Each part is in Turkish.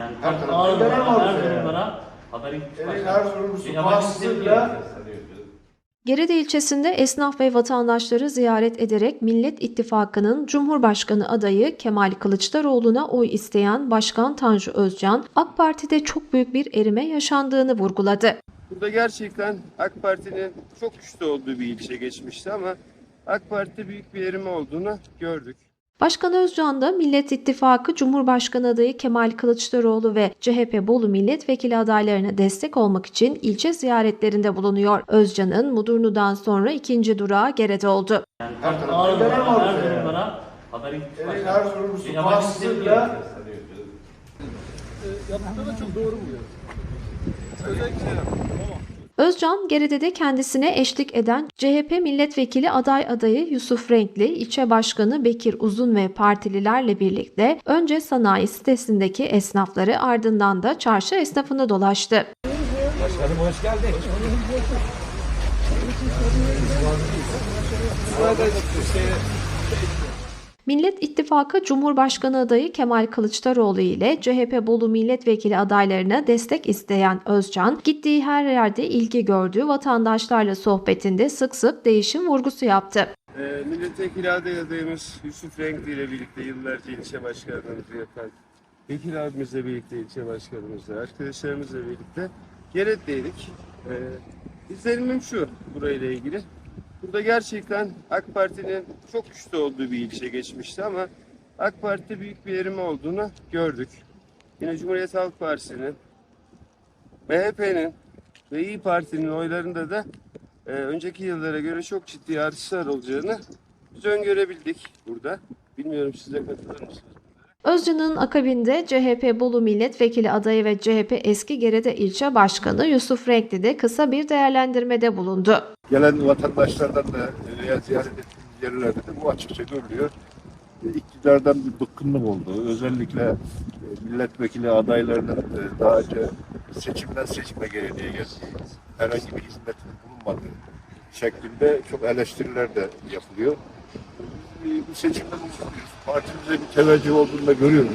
Yani Her her, tarafta ağır dönem oldu her yani. durumlara haberin her sorumlusu yabancı vasıtasıyla Gerede ilçesinde esnaf ve vatandaşları ziyaret ederek Millet İttifakı'nın Cumhurbaşkanı adayı Kemal Kılıçdaroğlu'na oy isteyen Başkan Tanju Özcan, AK Parti'de çok büyük bir erime yaşandığını vurguladı. Burada gerçekten AK Parti'nin çok güçlü olduğu bir ilçe geçmişti ama AK Parti'de büyük bir erime olduğunu gördük. Başkan Özcan da Millet İttifakı Cumhurbaşkanı adayı Kemal Kılıçdaroğlu ve CHP Bolu milletvekili adaylarına destek olmak için ilçe ziyaretlerinde bulunuyor. Özcan'ın Mudurnu'dan sonra ikinci durağı Gerede oldu. yani Her her dönem durumlara, oldu her yani. durumlara haberin elin her sorumlusu Bir yabancı Özcan Gerede'de kendisine eşlik eden CHP milletvekili aday adayı Yusuf Renkli, ilçe başkanı Bekir Uzun ve partililerle birlikte önce sanayi sitesindeki esnafları ardından da çarşı esnafını dolaştı. Millet İttifakı Cumhurbaşkanı adayı Kemal Kılıçdaroğlu ile CHP Bolu milletvekili adaylarına destek isteyen Özcan, gittiği her yerde ilgi gördüğü vatandaşlarla sohbetinde sık sık değişim vurgusu yaptı. Ee, milletvekili aday adayımız Yusuf Renkli ile birlikte yıllarca ilçe başkanlığımızı yapan Bekir abimizle birlikte ilçe başkanımızla, arkadaşlarımızla birlikte Geret'teydik. Ee, izlenimim şu burayla ilgili. Burada gerçekten AK Parti'nin çok güçlü olduğu bir ilçe geçmişti ama AK Parti'de büyük bir erime olduğunu gördük. Yine Cumhuriyet Halk Partisi'nin, MHP'nin ve İyi Parti'nin oylarında da e, önceki yıllara göre çok ciddi artışlar olacağını biz öngörebildik burada. Bilmiyorum size katılır mısınız? Özcan'ın akabinde CHP Bolu milletvekili adayı ve CHP eski Gerede ilçe başkanı Yusuf Renkli de kısa bir değerlendirmede bulundu. gelen vatandaşlardan da veya ziyaret ettiğimiz yerlerde de bu açıkça görülüyor. E, İktidardan bir bıkkınlık oldu. Özellikle e, milletvekili adaylarının e, daha önce seçimden seçime geldiği geldiği herhangi bir hizmetin bulunmadığı şeklinde çok eleştiriler de yapılıyor. E, Bu seçimden umutluyuz. Partimize bir teveccüh olduğunu da görüyoruz.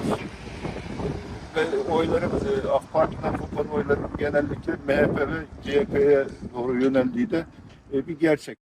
Ve oyların e, AK Parti'den kopan oyların genellikle MHP ve CHP'ye doğru yöneldiği de e, bir gerçek.